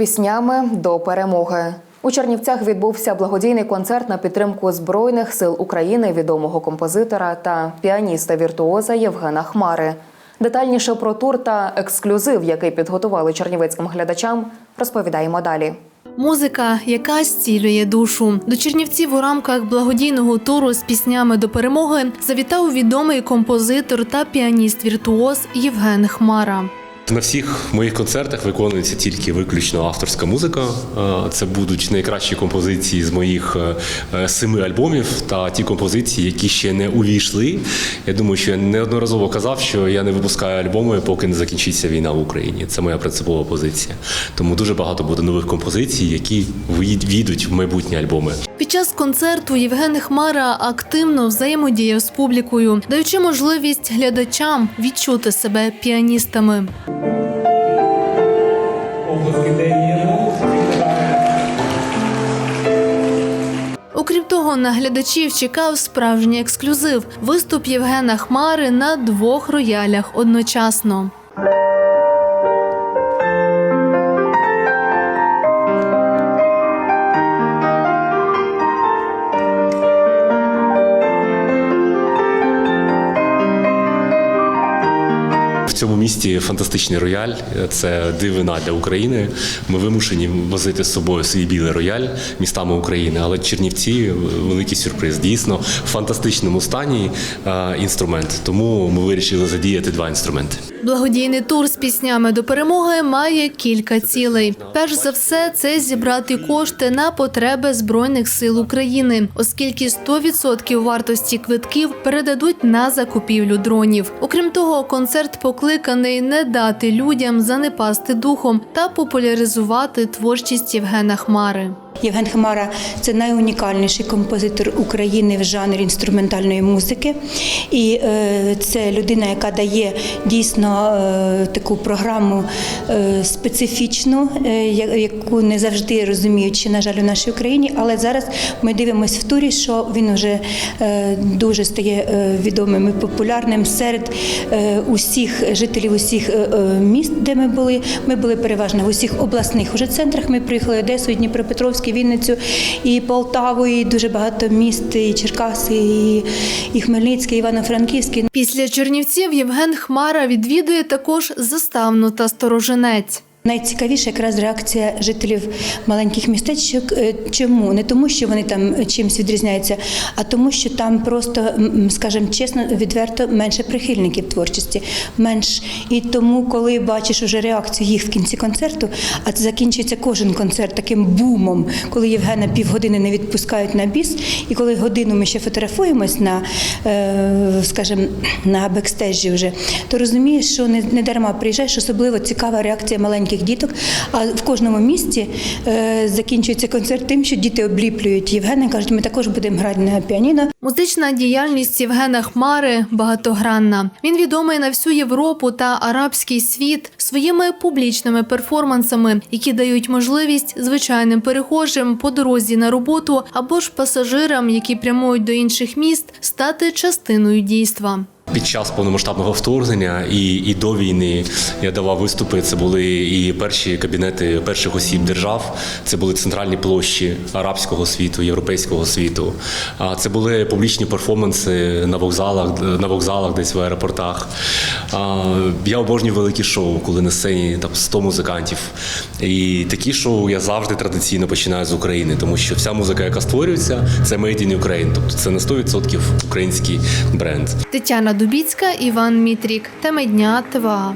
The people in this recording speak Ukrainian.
піснями до перемоги. У Чернівцях відбувся благодійний концерт на підтримку Збройних сил України відомого композитора та піаніста віртуоза Євгена Хмари. Детальніше про тур та ексклюзив, який підготували чернівецьким глядачам, розповідаємо далі. Музика, яка зцілює душу. До Чернівців у рамках благодійного туру з піснями до перемоги завітав відомий композитор та піаніст-віртуоз Євген Хмара. На всіх моїх концертах виконується тільки виключно авторська музика. Е, Це будуть найкращі композиції з моїх е, семи альбомів та ті композиції, які ще не увійшли. Я думаю, що я неодноразово казав, що я не випускаю альбоми, поки не закінчиться війна в Україні. Це моя принципова позиція. Тому дуже багато буде нових композицій, які війдуть в майбутні альбоми. Під час концерту Євген Хмара активно взаємодіяв з публікою, даючи можливість глядачам відчути себе піаністами. Окрім того, на глядачів чекав справжній ексклюзив виступ Євгена Хмари на двох роялях одночасно. Цьому місті фантастичний рояль. Це дивина для України. Ми вимушені возити з собою свій білий рояль містами України. Але Чернівці великий сюрприз. Дійсно, в фантастичному стані е, інструмент. Тому ми вирішили задіяти два інструменти. Благодійний тур з піснями до перемоги має кілька цілей. Перш за все, це зібрати кошти на потреби збройних сил України, оскільки 100% вартості квитків передадуть на закупівлю дронів. Окрім того, концерт покликаний не дати людям занепасти духом та популяризувати творчість Євгена Хмари. Євген Хмара це найунікальніший композитор України в жанрі інструментальної музики. І е, це людина, яка дає дійсно е, таку програму е, специфічну, яку не завжди розуміють, чи, на жаль, у нашій Україні. Але зараз ми дивимося в турі, що він вже дуже стає відомим і популярним серед усіх жителів усіх міст, де ми були. Ми були переважно в усіх обласних уже центрах. Ми приїхали Одесу, і Дніпропетровський, Вінницю, і Полтаву, і дуже багато міст, і Черкаси, і, і Хмельницький, і Івано-Франківський. Після Чернівців Євген Хмара відвідує також заставну та сторожинець. Найцікавіша якраз реакція жителів маленьких містечок. Е, Чому? Не тому, що вони там чимось відрізняються, а тому, що там просто, скажімо чесно, відверто менше прихильників творчості, менш. І тому, коли бачиш уже реакцію їх в кінці концерту, а це закінчується кожен концерт таким бумом, коли Євгена півгодини не відпускають на біс, і коли годину ми ще фотографуємось на, е, скажімо, на бекстежі вже, то розумієш, що не дарма приїжджаєш, особливо цікава реакція маленьких діток. А в кожному місті е, закінчується концерт тим, що діти обліплюють Євгена кажуть, ми також будемо грати на піаніно. Музична діяльність Євгена Хмари багатогранна. Він відомий на всю Європу та арабський світ своїми публічними перформансами, які дають можливість звичайним перехожим по дорозі на роботу або ж пасажирам, які прямують до інших міст, стати частиною дійства. Під час повномасштабного вторгнення і, і до війни я давав виступи. Це були і перші кабінети перших осіб держав. Це були центральні площі арабського світу, європейського світу. А це були публічні перформанси на вокзалах, на вокзалах, десь в аеропортах. А, я обожнюю великі шоу, коли на сцені там 100 музикантів. І такі шоу я завжди традиційно починаю з України, тому що вся музика, яка створюється, це Made in Ukraine. Тобто це на 100% український бренд. Тетяна Дубіцька, Іван Мітрік. Теми дня ТВА.